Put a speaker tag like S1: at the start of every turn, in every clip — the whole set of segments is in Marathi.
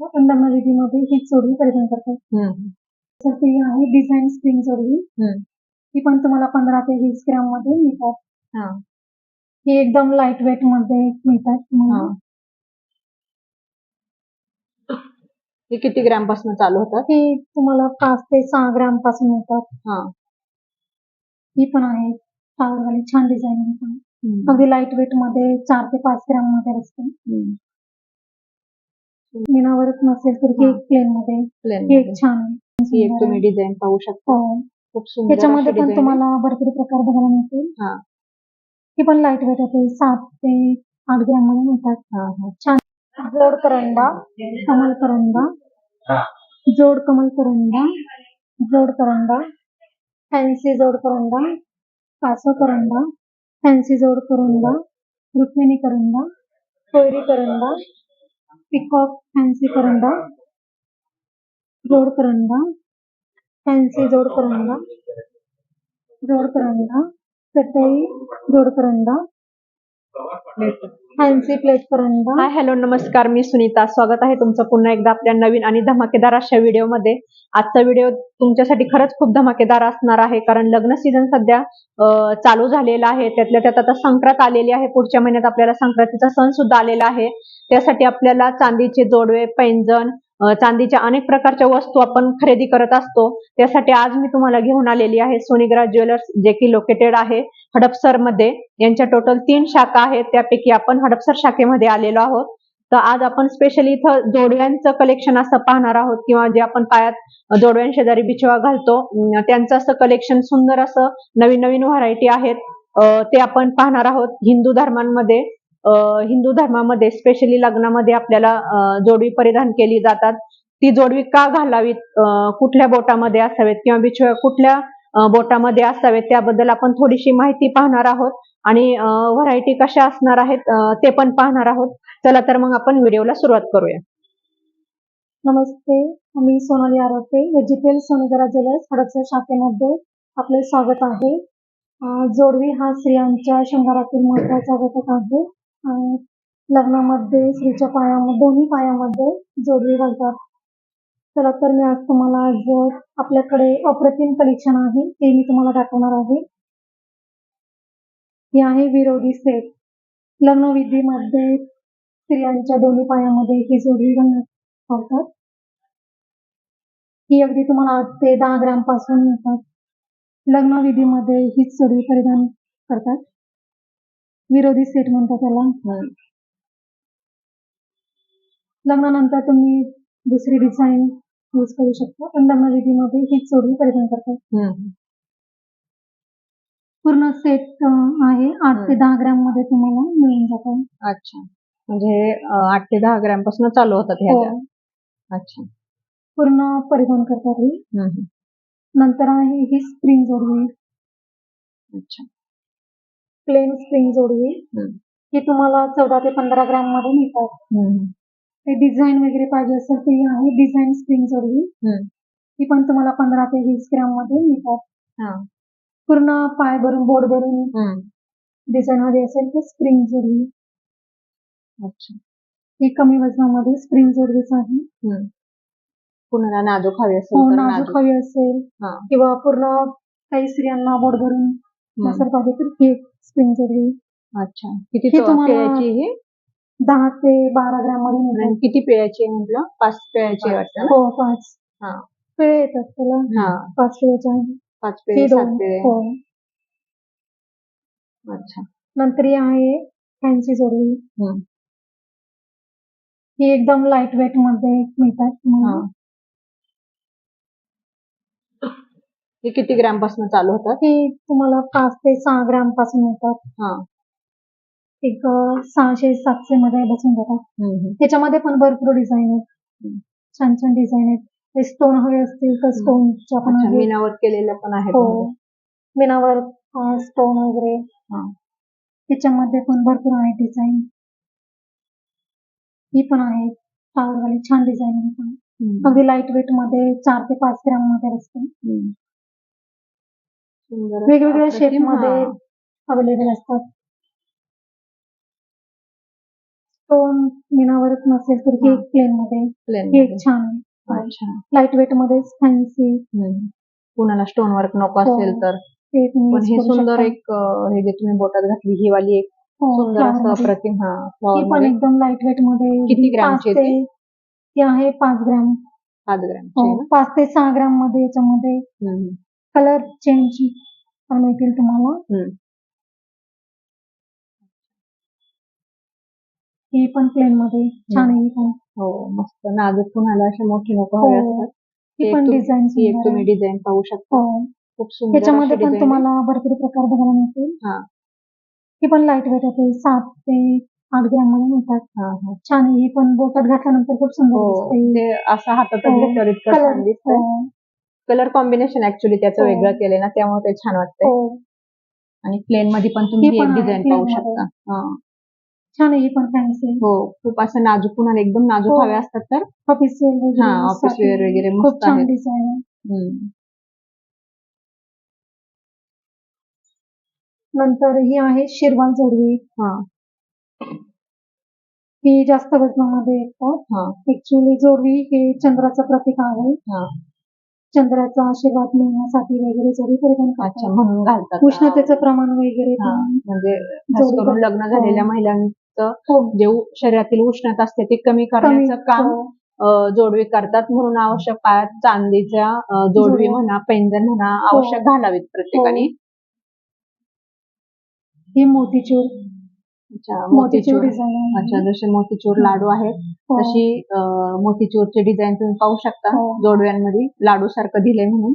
S1: शकता पण लग्नविधीमध्ये हीच जोडवी परिधान करतात. तर ती आहे डिझाईन जोडवी
S2: हम्म.
S1: ती पण तुम्हाला पंधरा ते वीस ग्राममध्ये मिळतात
S2: हा.
S1: ही एकदम लाइट वेटमध्ये मिळतात.
S2: हा. हे किती ग्रॅमपासून चालू होतात
S1: ही तुम्हाला पाच ते सहा ग्रामपासून मिळतात
S2: हा.
S1: ही पण आहे फ्लावर वाली छान डिझाईन पण. अगदी लाइट वेटमध्ये चार ते पाच ग्राममध्ये असते मीनावरच नसेल तर. एक प्लेन मध्ये.
S2: मध्ये.
S1: छान आहे.
S2: ही एक तुम्ही. डिझाईन पाहू शकता.
S1: हो.
S2: खूप सुंदर
S1: त्याच्यामध्ये
S2: अशी
S1: पण
S2: design आहे.
S1: तुम्हाला भरपूर प्रकार बघायला मिळतील.
S2: हा.
S1: ही पण लाइट वेट आहे. सात ते आठ ग्राममध्ये मिळतात.
S2: हा, हा.
S1: छान. जोड करंडा. कमल करंडा. जोड कमल करंडा. जोड करंडा. फॅन्सी जोड करंडा. कासव करंडा. फॅन्सी जोड करंडा. रुक्मिणी करंडा. कोयरी करंडा. पिकॉक फॅन्सी करंडा जोड करंडा फॅन्सी जोड करंडा जोड करंडा चटई जोड करंडा फॅन्सी प्लेट
S2: हाय हॅलो नमस्कार. मी सुनीता. स्वागत आहे तुमचं पुन्हा एकदा आपल्या नवीन आणि धमाकेदार अशा व्हिडिओमध्ये. आजचा व्हिडिओ तुमच्यासाठी खरंच खूप धमाकेदार असणार आहे कारण लग्न सीझन सध्या चालू झालेला आहे. त्यातल्या त्यात आता संक्रांत आलेली आहे. पुढच्या महिन्यात आपल्याला संक्रांतीचा सण सुद्धा आलेला आहे. त्यासाठी आपल्याला चांदीचे जोडवे पैंजण चांदीच्या अनेक प्रकारच्या वस्तू आपण खरेदी करत असतो. त्यासाठी आज मी तुम्हाला घेऊन आलेली आहे सोनीग्रा ज्वेलर्स जे की लोकेटेड आहे. हडपसरमध्ये यांच्या टोटल तीन शाखा आहेत. त्यापैकी आपण हडपसर शाखेमध्ये आलेलो आहोत. तर आज आपण स्पेशली इथं जोडव्यांचं कलेक्शन असं पाहणार आहोत किंवा जे आपण पायात जोडव्यां शेजारी बिछवा घालतो. त्यांचं असं कलेक्शन सुंदर असं नवीन नवीन व्हरायटी आहेत. ते आपण पाहणार आहोत हिंदू धर्मांमध्ये. हिंदू धर्मामध्ये स्पेशली लग्नामध्ये आपल्याला जोडवी परिधान केली जातात. ती जोडवी का घालावीत? कुठल्या बोटामध्ये असावेत? किंवा बिछव्या कुठल्या बोटामध्ये असावेत त्याबद्दल आपण थोडीशी माहिती पाहणार आहोत. आणि व्हरायटी कशा असणार आहेत ते पण पाहणार आहोत. चला तर मग आपण व्हिडिओला सुरुवात करूया.
S1: नमस्ते मी सोनाली आरोपे व्हेजिटेल सोनेगरा ज्वेलर्स हडपसर शाखेमध्ये आपले स्वागत आहे. जोडवी हा स्त्रियांच्या शृंगारातील महत्त्वाचा घटक आहे. लग्नामध्ये स्त्रीच्या पायामध्ये दोन्ही पायामध्ये जोडवी घालतात. चला तर मी आज तुम्हाला आज आपल्याकडे अप्रतिम कलेक्शन आहे ते मी तुम्हाला दाखवणार आहे. हे आहे विरोधी सेट. लग्नविधीमध्ये स्त्रियांच्या दोन्ही पायामध्ये ही जोडी घालण्यात घालतात ही अगदी तुम्हाला आठ ते दहा ग्रामपासून मिळतात. लग्नविधीमध्ये हीच जोडवी परिधान करतात. विरोधी सेट म्हणतात त्याला लग्नानंतर तुम्ही दुसरी डिझाईन यूज करू शकता. पण लग्नविधीमध्ये हीच जोडवी परिधान करतात. पूर्ण सेट आहे. आठ ते दहा ग्राममध्ये तुम्हाला मिळून जातात
S2: अच्छा. म्हणजे आठ ते दहा ग्रॅमपासून चालू होतात ह्या
S1: हो.
S2: अच्छा.
S1: पूर्ण परिधान करतात ही. नंतर आहे ही स्प्रिंग जोडवी
S2: अच्छा.
S1: Plain spring जोडवी. ही तुम्हाला चौदा ते पंधरा ग्राममध्ये मिळतात. ते डिझाईन वगैरे पाहिजे असेल ही आहे. डिझाईन स्प्रिंग जोडवी
S2: हम्म.
S1: ती पण तुम्हाला पंधरा ते वीस ग्राममध्ये मिळतात. पूर्ण पाय भरून बोट भरून. डिझाईन हवी असेल तर स्प्रिंग जोडवी
S2: अच्छा.
S1: ही कमी वजनामध्ये स्प्रिंग जोडवीच आहे.
S2: कुणाला नाजूक हवी असेल
S1: हो नाजूक हवी असेल. किंवा पूर्ण काही स्त्रियांना बोट भरून पाहिजे तर ही स्प्रिंग जोडवी
S2: अच्छा. किती तो-
S1: तुम्हाला-
S2: ही?
S1: दहा ते बारा
S2: ग्राममध्ये
S1: मिळतात
S2: किती पेयाची आहे म्हटलं? पाच पेयाची आहे वाटतं?
S1: हो पाच.
S2: हा.
S1: पेळे येतात त्याला.
S2: हा.
S1: पाच पेळेचे आहे.
S2: पाच पेय सात पेय
S1: हो.
S2: अच्छा.
S1: नंतर ही आहे फॅन्सी
S2: हम्म.
S1: ही एकदम लाइट वेटमध्ये मिळतात.
S2: हा. किती ग्रॅमपासून चालू होतात?
S1: ही तुम्हाला पाच ते सहा ग्रामपासून मिळतात.
S2: हा.
S1: एक सहाशे सातशे मध्ये बसून जातात. त्याच्यामध्ये पण भरपूर डिझाईन आहेत. छान छान डिझाईन आहेत स्टोन हवे असतील तर स्टोनच्या पण आहेत
S2: मीनावर केलेलं पण आहे तुम्हाला.
S1: मीनावर स्टोन वगैरे
S2: हा.
S1: त्याच्यामध्ये पण भरपूर आहे डिझाईन ही पण आहे वाली छान डिझाईन आहे पण. अगदी लाइट वेटमध्ये चार ते पाच ग्राममध्ये असते वेगवेगळ्या
S2: शेपमध्ये.
S1: अवेलेबल असतात स्टोन मीनावरच नसेल तर ही
S2: हा.
S1: एक प्लेन मध्ये
S2: प्लेन
S1: ही एक छान आहे
S2: अच्छा
S1: लाइट वेट मध्येच फॅन्सी
S2: हम्म. कुणाला स्टोन वर्क नको
S1: हो.
S2: असेल तर
S1: ते तुम्ही
S2: पण
S1: use
S2: हे
S1: करू
S2: सुंदर
S1: शकता.
S2: एक अं, हे जे तुम्ही बोटात घातली ही वाली एक
S1: हो,
S2: सुंदर
S1: flower
S2: असं
S1: मध्ये.
S2: अप्रतिम हा
S1: ही पण
S2: मध्ये
S1: एकदम लाइट वेटमध्ये
S2: किती
S1: ही
S2: ग्रॅमची आहे
S1: ते ती आहे पाच ग्रॅम
S2: पाच
S1: हो,
S2: ग्रॅमची ना
S1: पाच ते सहा ग्रॅममध्ये याच्यामध्ये
S2: हम्म.
S1: कलर चेंज पण मिळतील तुम्हाला
S2: हम्म.
S1: ही पण प्लेन मध्ये छान आहे ही. पण
S2: हो मस्त. नाजूक कुणाला असे मोठे नको
S1: हो.
S2: हवे असतात.
S1: ही
S2: एक
S1: पण
S2: तुम-
S1: डिझाईन
S2: ही एक तुम्ही डिझाईन पाहू शकता.
S1: हो.
S2: खूप सुंदर
S1: त्याच्यामध्ये
S2: अशी
S1: पण तुम्हाला भरपूर प्रकार बघायला मिळतील.
S2: हा.
S1: ही पण लाइट वेट आहे. सात ते आठ ग्रॅममध्ये मिळतात.
S2: हा, हा.
S1: छान आहे. ही पण बोटात घातल्यानंतर खूप सुंदर
S2: हो.
S1: दिसते.
S2: ते असं
S1: हो.
S2: घेतल्यावर इतकं
S1: कलर
S2: छान दिसतंय.
S1: हो.
S2: कलर कॉम्बिनेशन ऍक्च्युली त्याचं
S1: हो.
S2: वेगळं केलंय ना त्यामुळे ते छान वाटतंय.
S1: हो.
S2: आणि प्लेन मध्ये पण तुम्ही
S1: ही
S2: ही एक
S1: पण आहे.
S2: डिझाईन
S1: plain
S2: पाहू
S1: मध्ये.
S2: शकता. हा.
S1: छान आहे ही पण फॅन्सी
S2: हो खूप असं नाजूक कुणाला एकदम नाजूक
S1: हो.
S2: हवे असतात तर?
S1: ऑफिस वेअर वगैरे
S2: हा,
S1: साठी
S2: wear वगैरे
S1: खूप
S2: मस्त
S1: छान
S2: आहेत.
S1: डिझाईन आहे.
S2: हम्म.
S1: नंतर ही आहे शिरवाल जोडवी.
S2: हा.
S1: ही जास्त वजनामध्ये येतात
S2: हा.
S1: ऍक्च्युली जोडवी हे चंद्राचं प्रतीक आहे.
S2: हा.
S1: चंद्राचा आशीर्वाद मिळण्यासाठी वगैरे जोडवी परिधान
S2: अच्छा
S1: करतात.
S2: म्हणून घालतात.
S1: उष्णतेचं प्रमाण वगैरे
S2: हा,
S1: पण
S2: म्हणजे खास
S1: जोडी
S2: करून
S1: पण-
S2: लग्न झालेल्या
S1: हो.
S2: महिलांचं
S1: हो.
S2: जे शरीरातील उष्णता असते ती कमी करण्याचं काम
S1: हो,
S2: जोडवी करतात म्हणून आवश्यक पायात चांदीच्या जोडवी. म्हणा पैंजण म्हणा
S1: हो.
S2: आवश्यक घालावीत प्रत्येकाने.
S1: ही. मोतीचूर
S2: अच्छा
S1: मोतीचूर
S2: अच्छा जसे मोतीचूर लाडू आहेत. तशी मोतीचूरची डिझाईन तुम्ही पाहू शकता. जोडव्यांमध्ये लाडू सारखं दिलंय म्हणून.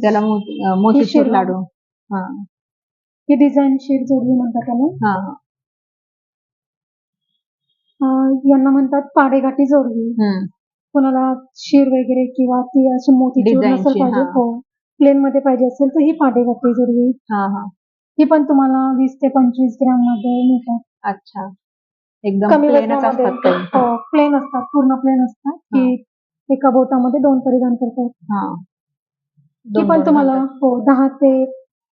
S2: त्याला मोतीचूर. लाडू. हा.
S1: ही डिझाईन शीट जोडवी म्हणतात त्याला.
S2: हा.
S1: यांना म्हणतात पाडेगाठी जोडवी. कोणाला शिर वगैरे किंवा ती अशी नसेल
S2: ची,
S1: पाहिजे
S2: हा.
S1: प्लेन मध्ये पाहिजे असेल तर ही पाडेगाठी जोडवी.
S2: हा हा.
S1: ही पण तुम्हाला वीस ते पंचवीस ग्रॅममध्ये मिळतात.
S2: अच्छा. एकदम काही
S1: हो प्लेन असतात पूर्ण प्लेन असतात. की एका बोटामध्ये दोन परिधान करतात.
S2: दोन-
S1: पण तुम्हाला. हो दहा ते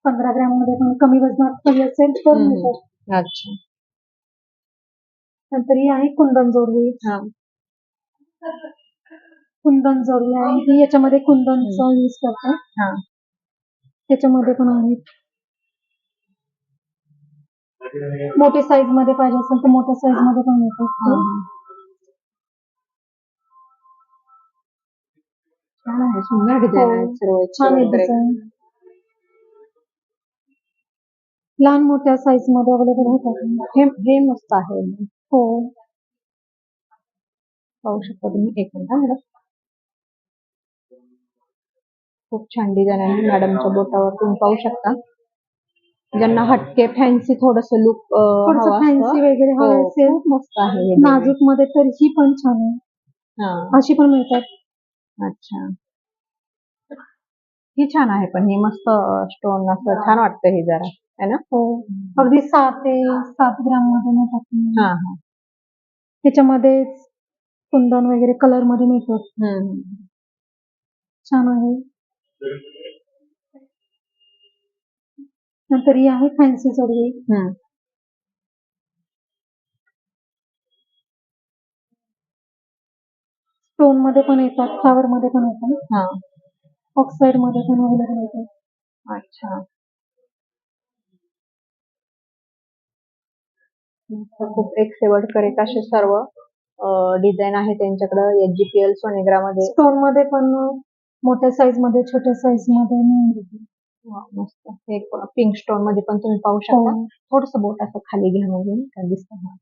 S1: पंधरा ग्रॅममध्ये पण कमी वजनात असेल तर. मिळतात.
S2: अच्छा.
S1: नंतर ही आहे कुंदन जोडवी
S2: हा.
S1: कुंदन जोडवी आहे. ही याच्यामध्ये कुंदनचा यूज करतात
S2: हा.
S1: त्याच्यामध्ये पण आहेत मोठे साईजमध्ये पाहिजे असेल तर मोठ्या साईजमध्ये पण मिळतात
S2: हा. छान आहे. सुंदर डिझाईन. आहेत सर्व
S1: छान आहे
S2: वगैरे.
S1: डिझाईन लहान मोठ्या साईजमध्ये अवेलेबल होतात.
S2: हे हे मस्त आहे.
S1: हो.
S2: पाहू शकता तुम्ही. एक मिनिट हा मॅडम. खूप छान डिझाईन आहे मॅडमच्या बोटावर तुम्ही पाहू शकता. ज्यांना हटके फॅन्सी थोडस लुक
S1: थोडस फॅन्सी वगैरे हवे
S2: हो,
S1: असेल
S2: मस्त आहे हे
S1: नाजूकमध्ये तर ही पण छान आहे.
S2: हा.
S1: अशी पण मिळतात.
S2: अच्छा. ही छान आहे पण. ही मस्त स्टोन असं. छान वाटतं हे जरा. है ना?
S1: हो. अगदी सहा ते सात ग्राममध्ये मिळतात
S2: हा हा.
S1: त्याच्यामध्ये कुंदन वगैरे कलरमध्ये मिळतात
S2: हम्म.
S1: छान आहे. नंतर ही आहे फॅन्सी
S2: हम्म.
S1: स्टोनमध्ये पण येतात फ्लावर मध्ये पण येतात.
S2: हा.
S1: ऑक्साईडमध्ये पण अवेलेबल येतात
S2: अच्छा. खूप एक शेवटकर एक असे सर्व डिझाईन आहे त्यांच्याकडे. एच जी पी एल सोनेग्रामध्ये
S1: स्टोनमध्ये पण मोठ्या साईजमध्ये छोट्या
S2: साईजमध्ये मस्त. एक पिंक स्टोनमध्ये पण तुम्ही पाहू शकता.
S1: हो.
S2: थोडस बोट असं खाली घ्या म्हणजे दिसतं हा.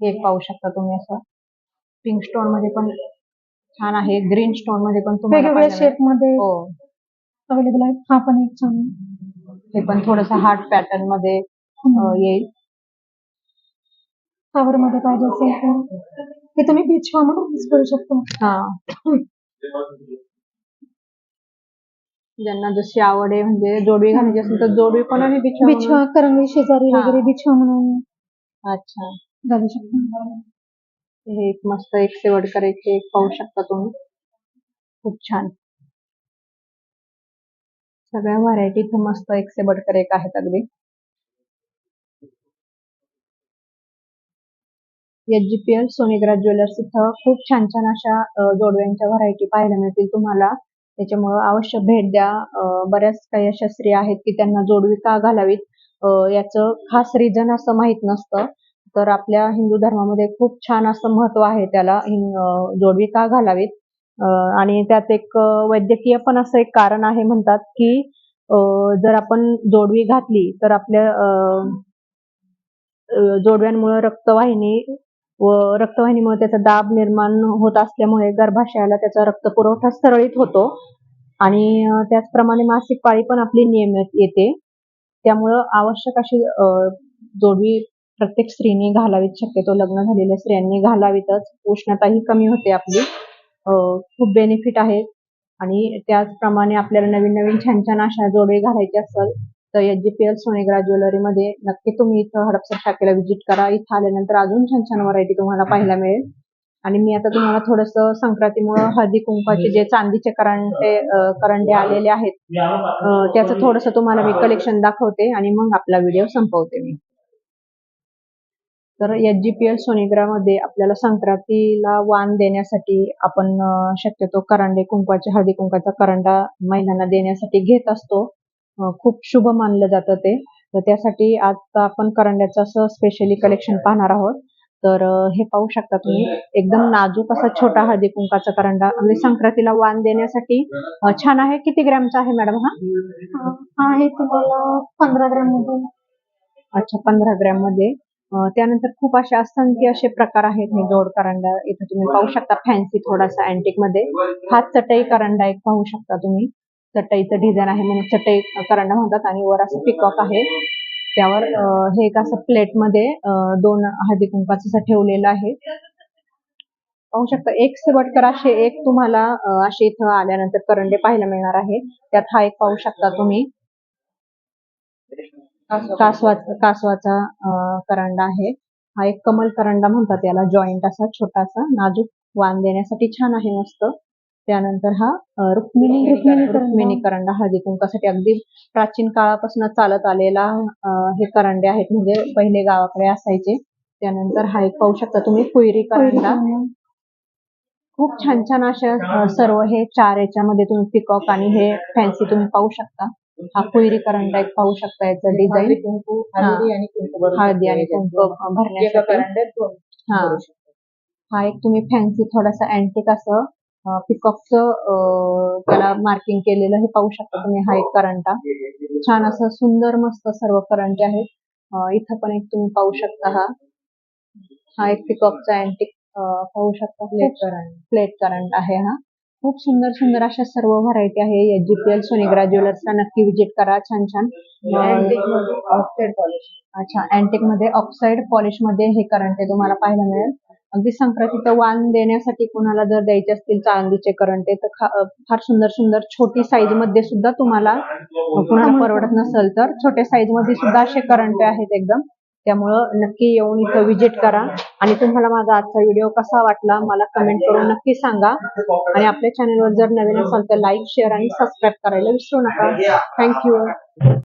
S2: हे. एक पाहू शकता तुम्ही असं. पिंक स्टोनमध्ये पण छान आहे. ग्रीन स्टोनमध्ये पण
S1: वेगवेगळ्या. शेपमध्ये
S2: हो.
S1: अवेलेबल आहेत. हा पण एक छान आहे.
S2: हे पण थोडस हार्ट पॅटर्नमध्ये येईल.
S1: फ्लावर मध्ये पाहिजे असेल तर. हे तुम्ही बिछवा म्हणून यूज करू शकता.
S2: हा. ज्यांना जशी आवड आहे म्हणजे जोडवी घालायची असेल तर जोडवी पण आणि बिछवा म्हणून-
S1: बिछवा करंगळी शेजारी. वगैरे बिछवा म्हणून
S2: अच्छा.
S1: घालू शकता.
S2: हे एक मस्त एक शेवटकर एक एक पाहू शकता तुम्ही. खूप छान. सगळ्या व्हरायटी इथे मस्त एक शेवटकर एक आहेत अगदी. H G P L Sonegra jewellers इथं खूप छान छान अशा जोडव्यांच्या व्हरायटी पाहायला मिळतील तुम्हाला. त्याच्यामुळं अवश्य भेट द्या. बऱ्याच काही अशा स्त्री आहेत की त्यांना जोडवी का घालावीत? याचं खास रिझन असं माहीत नसतं. तर आपल्या हिंदू धर्मामध्ये खूप छान असं महत्त्व आहे त्याला जोडवी का घालावीत? आणि त्यात एक वैद्यकीय पण असं एक कारण आहे म्हणतात की जर आपण जोडवी घातली तर आपल्या अ, जोडव्यांमुळे रक्तवाहिनी व रक्तवाहिनीमुळे त्याचा दाब निर्माण होत असल्यामुळे गर्भाशयाला त्याचा रक्त पुरवठा सरळीत होतो. आणि त्याचप्रमाणे मासिक पाळी पण आपली नियमित येते. त्यामुळं आवश्यक अशी जोडवी प्रत्येक स्त्रीने घालावीत. शक्यतो लग्न झालेल्या स्त्रियांनी घालावीतच. उष्णता ही कमी होते आपली. खूप बेनिफिट आहे. आणि त्याचप्रमाणे आपल्याला नवीन नवीन छान छान अशा जोडवे घालायचे असतात. तर H G P L Sonegra ज्वेलरीमध्ये नक्की तुम्ही इथं हडपसर शाखेला व्हिजिट करा. इथं आल्यानंतर अजून छान छान व्हरायटी तुम्हाला पाहायला मिळेल. आणि मी आता तुम्हाला थोडंसं संक्रांतीमुळं हळदी कुंकवाचे जे चांदीचे करंटे अ, करंडे आलेले आहेत त्याचं थोडंसं तुम्हाला मी कलेक्शन दाखवते आणि मग आपला व्हिडिओ संपवते मी. तर एच जी पी एल सोनेग्रामध्ये आपल्याला संक्रांतीला वाण देण्यासाठी आपण शक्यतो करंडे कुंकवाचे हळदी कुंकवाचा करंडा महिलांना देण्यासाठी घेत असतो. खूप शुभ मानलं जातं ते. तर त्यासाठी आता आपण करंड्याचं असं स्पेशली कलेक्शन पाहणार आहोत. तर हे पाहू शकता तुम्ही. एकदम नाजूक असा छोटा हळदी कुंकाचा करंडा. म्हणजे संक्रांतीला वाण देण्यासाठी छान आहे. किती ग्रॅमचा आहे मॅडम हा?
S1: हा हा आहे तुम्हाला पंधरा ग्रॅममध्ये
S2: अच्छा पंधरा ग्रॅममध्ये त्यानंतर खूप असे असंख्य असे प्रकार आहेत. हे जोड करंडा इथं तुम्ही पाहू शकता. फॅन्सी थोडासा अँटिकमध्ये. हा चटई करंडा एक पाहू शकता तुम्ही. चटईचं डिझाईन आहे म्हणून चटई करंडा म्हणतात आणि वर असं पिकॉक आहे. त्यावर हे एक असं प्लेटमध्ये दोन हळदी कुंकाचं असं ठेवलेलं आहे. पाहू शकता एक शेवटकर असे एक तुम्हाला असे इथं आल्यानंतर करंडे पाहायला मिळणार आहे. त्यात हा एक पाहू शकता तुम्ही. कासवा कासवाचा करंडा आहे. हा एक कमल करंडा म्हणतात याला जॉईंट असा छोटासा नाजूक वाण देण्यासाठी छान आहे मस्त. त्यानंतर हा रुक्मिणी
S1: रुक्मिणी करंडा.
S2: हळदी कुंकासाठी अगदी प्राचीन काळापासून चालत आलेला हे करंडे आहेत म्हणजे पहिले गावाकडे असायचे. त्यानंतर हा एक पाहू शकता तुम्ही कुयरी करंडा. खूप छान छान अशा सर्व हे चार याच्यामध्ये तुम्ही पिकॉक आणि हे फॅन्सी तुम्ही पाहू शकता. हा कुयरी करंडा एक पाहू शकता याचं डिझाईन
S3: कुंकू. हळदी आणि कुंकू दोन
S2: हा. हा एक तुम्ही फॅन्सी थोडासा अँटिक असं पिकॉकचं त्याला मार्किंग केलेलं हे पाहू शकता तुम्ही हा एक करंटा. छान असं सुंदर मस्त सर्व करंटे आहेत. इथं पण एक तुम्ही पाहू शकता हा. हा एक पिकॉकचा अँटिक पाहू शकता.
S3: प्लेट करंड.
S2: प्लेट करंट आहे हा. खूप सुंदर सुंदर अशा सर्व व्हरायटी आहे. H G P L Sonegra ज्वेलर्सला नक्की विजिट करा. छान छान. अच्छा अँटिकमध्ये ऑक्साईड पॉलिशमध्ये हे करंटे तुम्हाला पाहायला मिळेल. अगदी संक्रांतीचं वाण देण्यासाठी कोणाला जर द्यायचे असतील चांदीचे करंटे तर फार सुंदर सुंदर छोटी साईजमध्ये सुद्धा तुम्हाला कुणाला परवडत नसेल तर छोट्या साईजमध्ये सुद्धा असे करंटे आहेत एकदम. त्यामुळं नक्की येऊन इथं विजिट करा. आणि तुम्हाला माझा आजचा व्हिडिओ कसा वाटला मला कमेंट करून नक्की सांगा. आणि आपल्या चॅनलवर जर नवीन असाल तर लाईक शेअर आणि सबस्क्राईब करायला विसरू नका. थँक्यू